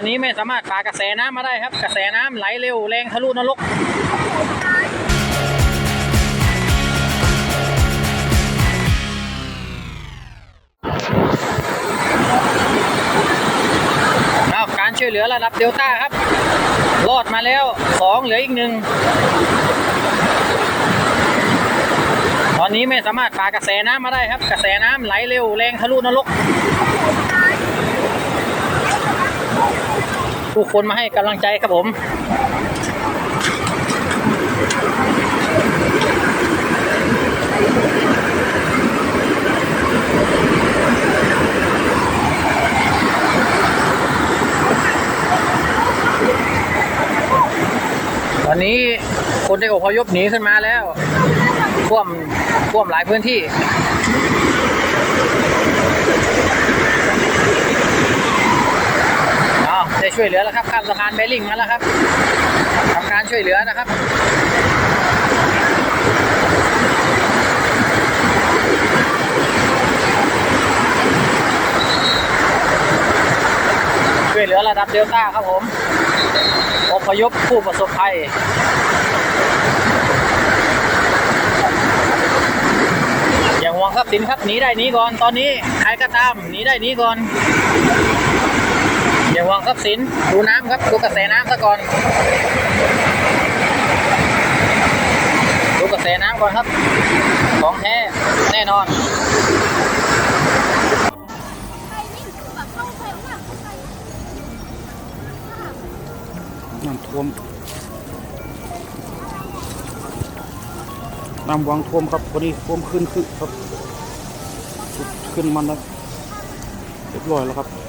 อนนี้ไม่สามารถฝ่ากระแสน้ำมาได้ครับ กระแสน้ำไหลเร็วแรงทะลุนรกการช่วยเหลือระดับเดลต้าครับ รอดมาแล้วสองเหลืออีกหนึ่งตอนนี้ไม่สามารถฝ่ากระแสน้ำมาได้ครับ กระแสน้ำไหลเร็วแรงทะลุนรก ผู้คนมาให้กำลังใจครับผมตอนนี้คนได้อพยพหนีขึ้นมาแล้วท่วมท่วมหลายพื้นที่ เอาได้ ช่วยเหลือแล้วครับข้ามสะพานเบลลิงมาแล้วครับทำการช่วยเหลือนะครับช่วยเหลือระดับเดลต้าครับผมอพยพผู้ประสบภัยอย่างห่วงทรัพย์สินครับหนีได้หนีก่อนตอนนี้ใครก็ตามหนีได้หนีก่อน อย่าห่วงทรัพย์สินดูน้ำครับ ดูกระแสน้ำซะก่อน ดูกระแสน้ำก่อนครับ ของแท้แน่นอนน้ำท่วมน้ำวังท่วมครับวันนี้ท่วมขึ้นขึ้นครับ ขึ้นมันแล้วเรียบร้อยแล้วครับ